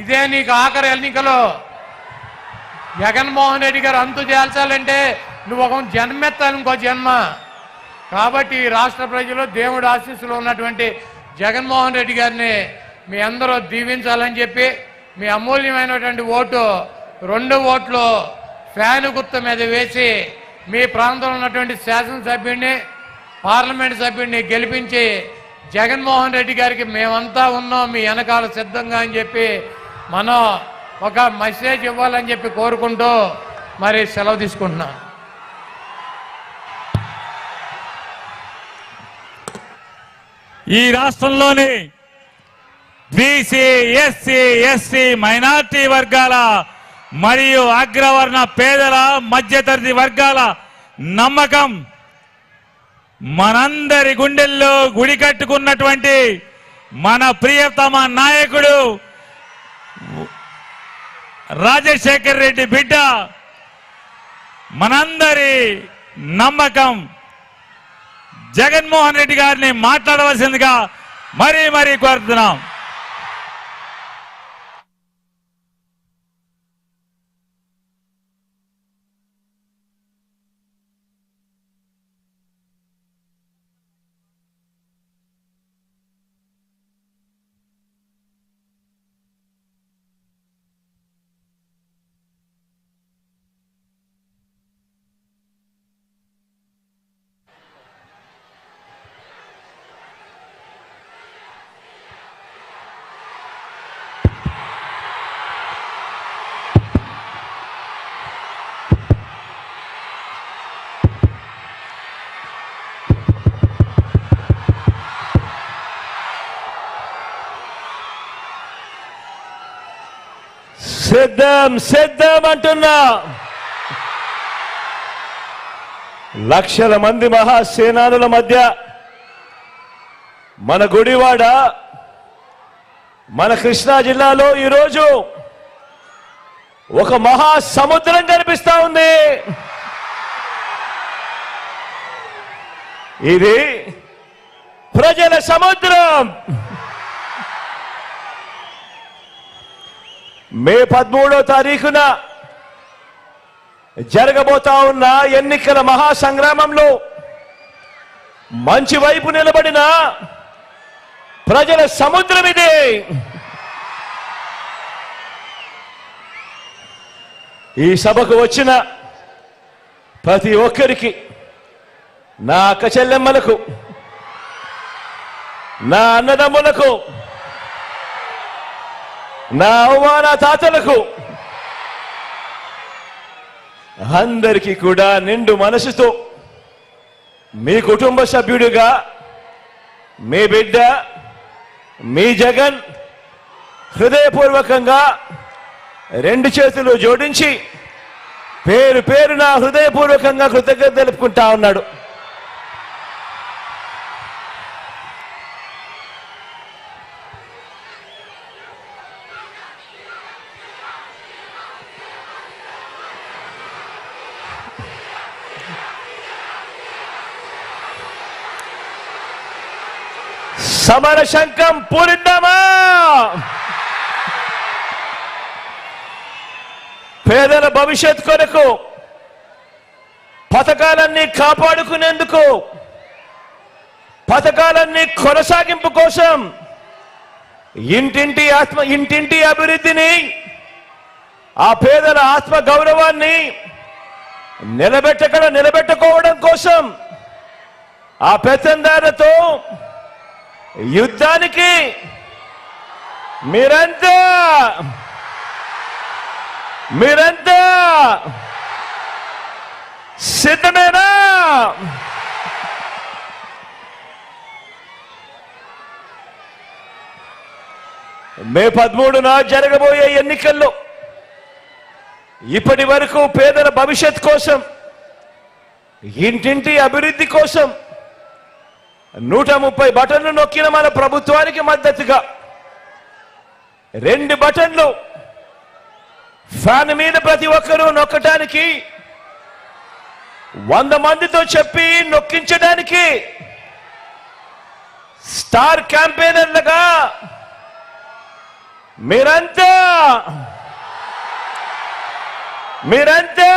ఇదే నీకు ఆఖరి ఎన్నికలు జగన్మోహన్ రెడ్డి గారు అంతు చేల్చాలంటే నువ్వు ఒక జన్మెత్తాలి ఇంకో జన్మ. కాబట్టి ఈ రాష్ట్ర ప్రజలు దేవుడు ఆశీస్సులు ఉన్నటువంటి జగన్మోహన్ రెడ్డి గారిని మీ అందరూ దీవించాలని చెప్పి మీ అమూల్యమైనటువంటి ఓటు రెండు ఓట్లు ఫ్యాను గుర్తు మీద వేసి మీ ప్రాంతంలో ఉన్నటువంటి శాసనసభ్యుడిని పార్లమెంట్ సభ్యుడిని గెలిపించి జగన్మోహన్ రెడ్డి గారికి మేమంతా ఉన్నాం మీ వెనకాల సిద్ధంగా అని చెప్పి మనం ఒక మెసేజ్ ఇవ్వాలని చెప్పి కోరుకుంటూ మరి సెలవు తీసుకుంటున్నాం. ఈ రాష్ట్రంలోని బీసీ ఎస్సీ ఎస్సీ మైనార్టీ వర్గాల మరియు అగ్రవర్ణ పేదల మధ్యతరగతి వర్గాల నమ్మకం మనందరి గుండెల్లో గుడి కట్టుకున్నటువంటి మన ప్రియతమ నాయకుడు రాజశేఖర్ రెడ్డి బిడ్డ మనందరి నమ్మకం. జగన్మోహన్ రెడ్డి గారిని మాట్లాడవలసిందిగా మరీ మరీ కోరుతున్నాం. సిద్ధం సిద్ధం అంటున్నా. లక్షల మంది మహాసేనానుల మధ్య మన గుడివాడ మన కృష్ణా జిల్లాలో ఈరోజు ఒక మహా సముద్రం కనిపిస్తా ఉంది. ఇది ప్రజల సముద్రం. మే పదమూడో తారీఖున జరగబోతా ఉన్న ఎన్నికల మహాసంగ్రామంలో మంచి వైపు నిలబడిన ప్రజల సముద్రం ఇదే. ఈ సభకు వచ్చిన ప్రతి ఒక్కరికి నా అక్క చెల్లెమ్మలకు నా అన్నదమ్ములకు నా అవమాన తాతలకు. అందరికీ కూడా నిండు మనసుతో మీ కుటుంబ సభ్యుడిగా మీ బిడ్డ మీ జగన్ హృదయపూర్వకంగా రెండు చేతులు జోడించి పేరు పేరున హృదయపూర్వకంగా కృతజ్ఞత తెలుపుకుంటా ఉన్నాడు. సమర శంఖం పూరిద్దామా పేదల భవిష్యత్ కొరకు పథకాలన్నీ కాపాడుకునేందుకు పథకాలన్నీ కొనసాగింపు కోసం ఇంటింటి ఆత్మ ఇంటింటి అభివృద్ధిని ఆ పేదల ఆత్మ గౌరవాన్ని నిలబెట్టకడ నిలబెట్టుకోవడం కోసం ఆ పెత్తందారులతో యుద్ధానికి మీరంతా మీరంతా సిద్ధమేనా? మే పదమూడున జరగబోయే ఎన్నికల్లో ఇప్పటి వరకు పేదల భవిష్యత్ కోసం ఇంటింటి అభివృద్ధి కోసం నూట ముప్పై బటన్లు నొక్కిన మన ప్రభుత్వానికి మద్దతుగా. రెండు బటన్లు ఫ్యాన్ మీద ప్రతి ఒక్కరూ నొక్కటానికి వంద మందితో చెప్పి నొక్కించడానికి స్టార్ క్యాంపెయినర్లుగా మీరంతా మీరంతా.